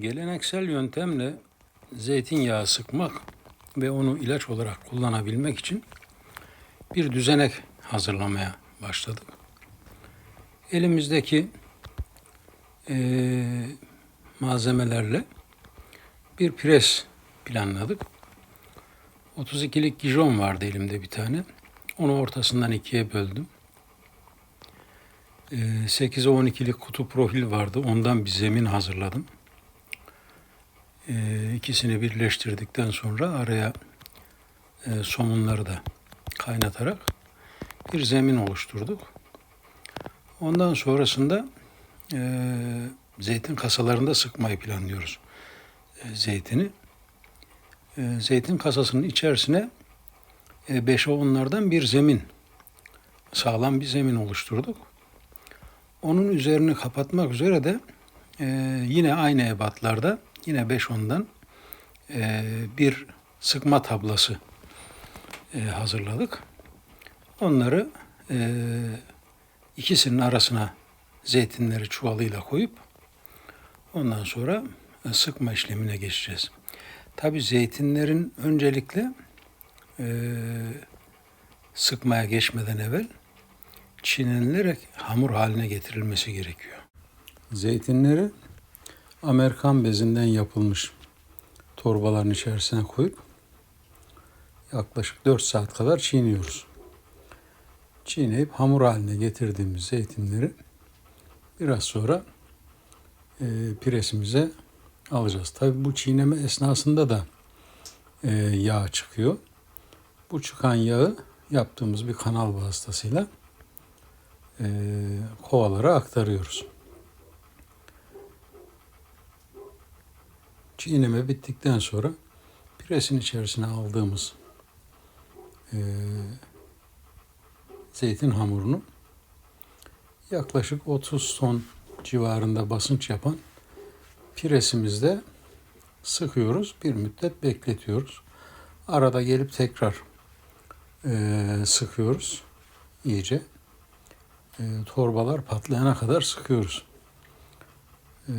Geleneksel yöntemle zeytinyağı sıkmak ve onu ilaç olarak kullanabilmek için bir düzenek hazırlamaya başladık. Elimizdeki eee, malzemelerle bir pres planladık. 32'lik gijon vardı elimde bir tane. Onu ortasından ikiye böldüm. Eee, 8'e 12'lik kutu profil vardı. Ondan bir zemin hazırladım. Eee, ikisini birleştirdikten sonra araya eee, somunları da kaynatarak bir zemin oluşturduk. Ondan sonrasında eee, zeytin kasalarında sıkmayı planlıyoruz eee, zeytini. Eee, zeytin kasasının içerisine e, 5'e 10'lardan bir zemin, sağlam bir zemin oluşturduk. Onun üzerini kapatmak üzere de e, yine aynı ebatlarda yine 5-10'dan e, bir sıkma tablası e, hazırladık. Onları e, ikisinin arasına zeytinleri çuvalıyla koyup ondan sonra e, sıkma işlemine geçeceğiz. Tabi zeytinlerin öncelikle e, sıkmaya geçmeden evvel çiğnenilerek hamur haline getirilmesi gerekiyor. Zeytinleri Amerikan bezinden yapılmış torbaların içerisine koyup yaklaşık 4 saat kadar çiğniyoruz. Çiğneyip hamur haline getirdiğimiz zeytinleri biraz sonra e, presimize alacağız. Tabi bu çiğneme esnasında da e, yağ çıkıyor. Bu çıkan yağı yaptığımız bir kanal vasıtasıyla e, kovalara aktarıyoruz. Çiğneme bittikten sonra presin içerisine aldığımız e, zeytin hamurunu yaklaşık 30 ton civarında basınç yapan presimizde sıkıyoruz. Bir müddet bekletiyoruz. Arada gelip tekrar e, sıkıyoruz iyice. E, torbalar patlayana kadar sıkıyoruz. E,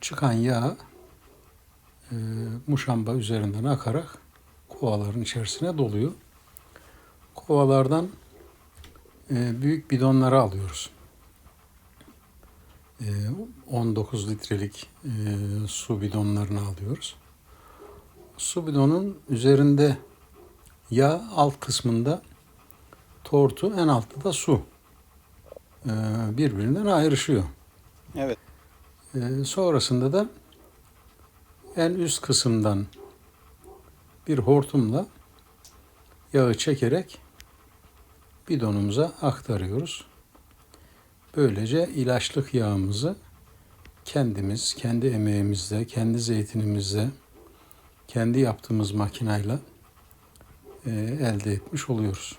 çıkan yağ e, muşamba üzerinden akarak kovaların içerisine doluyor. Kovalardan e, büyük bidonları alıyoruz. E, 19 litrelik e, su bidonlarını alıyoruz. Su bidonun üzerinde yağ alt kısmında tortu en altta da su e, birbirinden ayrışıyor. Evet. E, sonrasında da en üst kısımdan bir hortumla yağı çekerek bidonumuza aktarıyoruz. Böylece ilaçlık yağımızı kendimiz, kendi emeğimizle, kendi zeytinimizle, kendi yaptığımız makinayla e, elde etmiş oluyoruz.